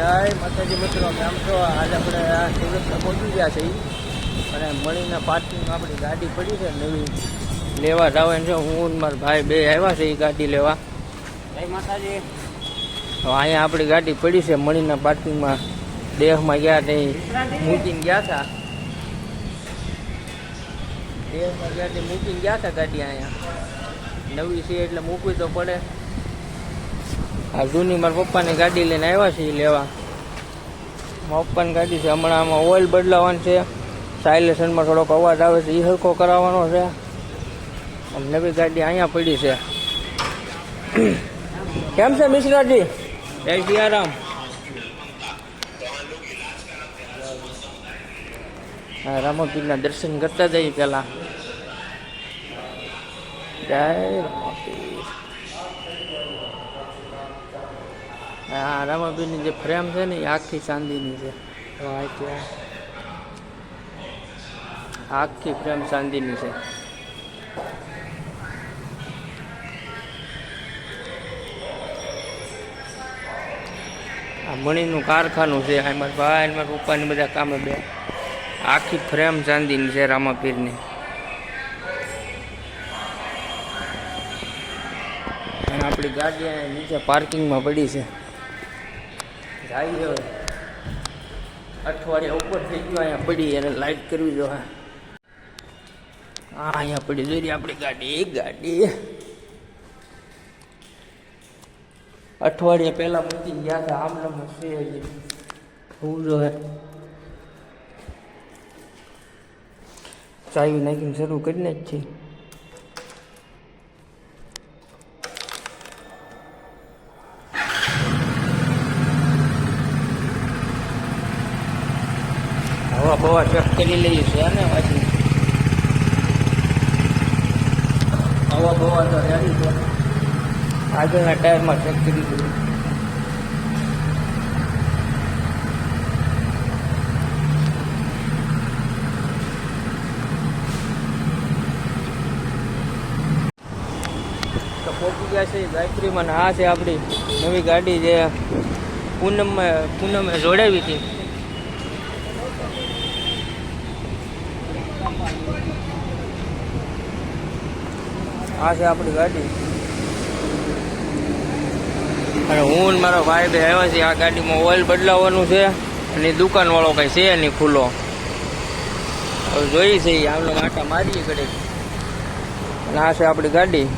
જય માતાજી મિત્રો કેમ છો આજે આપણે આ સુરતમાં પહોંચી ગયા છે અને મળીને પાર્કિંગમાં આપણી ગાડી પડી છે નવી. લેવા જવાનું છે. હું મારા ભાઈ બે આવ્યા છે એ ગાડી લેવા. જય માતાજી. તો અહીંયા આપણી ગાડી પડી છે મળીને પાર્કિંગમાં દેહમાં ગયા તે મૂકીને ગયા હતા. દેહમાં ગયા તે મૂકીને ગયા હતા ગાડી અહીંયા. નવી છે એટલે મૂકવી તો પડે. આ જૂની મારા પપ્પાની ગાડી લઈને આવ્યા છે ઈ લેવા. મારા પપ્પાની ગાડી છે, હમણાં આમાં ઓઇલ બદલાવાનું છે. સાયલેશનમાં થોડોક અવાજ આવે છે એ હલકો કરાવવાનો છે. અમને નવી ગાડી અહીંયા પડી છે. કેમ છે, મિશ્રાજી? જય સિયારામ. રામાપીરના દર્શન કરતા જઈએ પહેલાં જય રામાપીર હા રામાપીરની જે ફ્રેમ છે ને એ આખી ચાંદીની છે. આ આખી ફ્રેમ ચાંદીની છે. આ મણીનું કારખાનું છે એમાં મારા ભાઈ એમાં પપ્પાની બધા કામે બે. આખી ફ્રેમ ચાંદીની છે રામાપીરની અને આપણી ગાડી નીચે પાર્કિંગમાં પડી છે. જાય અઠવાડિયા ઉપર થઈ ગયો, અહીંયા પડી એને લાઈટ કરવી જો, હા. અહીંયા પડી, જોઈ રહી આપણી ગાડી ગાડી. અઠવાડિયા પહેલા મૂકી ગયા હતા, આમ નમ છે હું જો ચાવી નાખીને શરૂ કરીને જ છે બવા ચેક કરી લઈએ છે ને પાછી હવા બવા તો રેડી છે. આગળના ટાયરમાં ચેક કરી તો પહોંચી ગયા છે ગાયત્રીમાં આ છે આપણી નવી ગાડી જે પૂનમમાં પૂનમે જોડાવી હતી. આ છે આપણી ગાડી. અને હું ને મારો ભાઈ બે આવ્યા છે આ ગાડીમાં ઓઇલ બદલાવવાનું છે અને દુકાન વાળો કઈ છે નહીં ખુલ્લો. હવે જોઈએ છે આમનો આટા મારીએ ઘડે અને આ છે આપણી ગાડી.